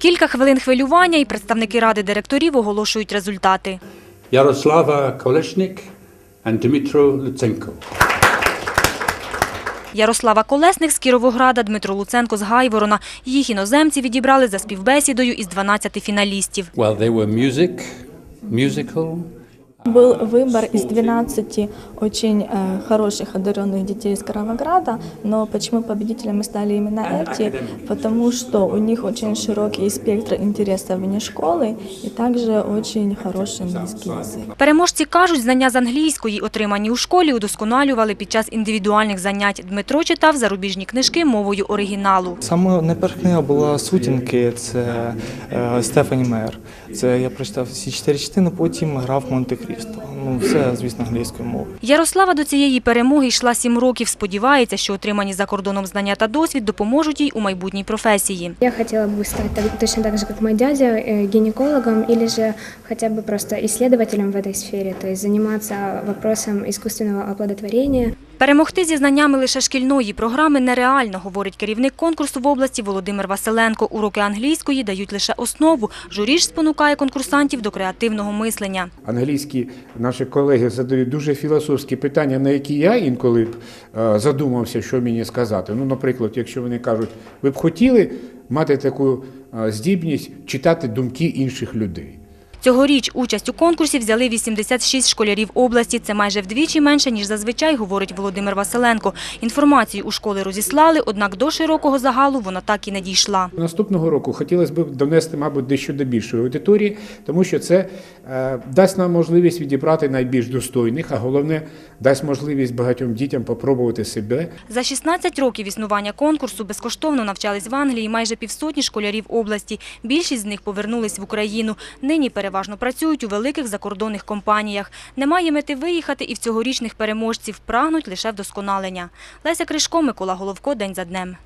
Кілька хвилин хвилювання і представники ради директорів оголошують результати. Ярослава Колешник і Дмитро Луценко. Ярослава Колесник з Кіровограда, Дмитро Луценко з Гайворона. Їх іноземці відібрали за співбесідою із 12 фіналістів. Well, they were music, musical, Был выбор из 12 очень э, хороших, одаренных детей из Кировограда, но почему победителями стали именно эти? Потому что у них очень широкий спектр интересов вне школы и также очень хороший английский язык. Переможці кажуть, знання з англійської, отримані у школі, удосконалювали під час індивідуальних занять. Дмитро читав зарубіжні книжки мовою оригіналу. Саме не перша книга була сутінки, це е, Стефані Мейер. Це я прочитав всі чотири частини, потім грав Монте-Крісто. Ну, все, звісно, англійською мовою. Ярослава до цієї перемоги йшла сім років. Сподівається, що отримані за кордоном знання та досвід допоможуть їй у майбутній професії. Я хотела бы стать так- точно так же, как мой дядя, э, гинекологом или же хотя бы просто исследователем в этой сфере, то есть заниматься вопросом искусственного оплодотворения. Перемогти зі знаннями лише шкільної програми нереально, говорить керівник конкурсу в області Володимир Василенко. Уроки англійської дають лише основу. Журі ж спонукає конкурсантів до креативного мислення. Англійські наші колеги задають дуже філософські питання, на які я інколи б е, задумався, що мені сказати. Ну, наприклад, якщо вони кажуть, ви б хотіли мати таку е, здібність читати думки інших людей. Цьогоріч участь у конкурсі взяли 86 школярів області. Це майже вдвічі менше, ніж зазвичай, говорить Володимир Василенко. Інформацію у школи розіслали, однак до широкого загалу вона так і не дійшла. Наступного року хотілося б донести, мабуть, дещо до більшої аудиторії, тому що це е, дасть нам можливість відібрати найбільш достойних, а головне дасть можливість багатьом дітям попробувати себе За 16 років існування конкурсу безкоштовно навчались в Англії майже півсотні школярів області. Більшість з них повернулись в Україну. Нині переважно працюють у великих закордонних компаніях. Немає мети виїхати і в цьогорічних переможців прагнуть лише вдосконалення. Леся Кришко, Микола Головко, День за днем.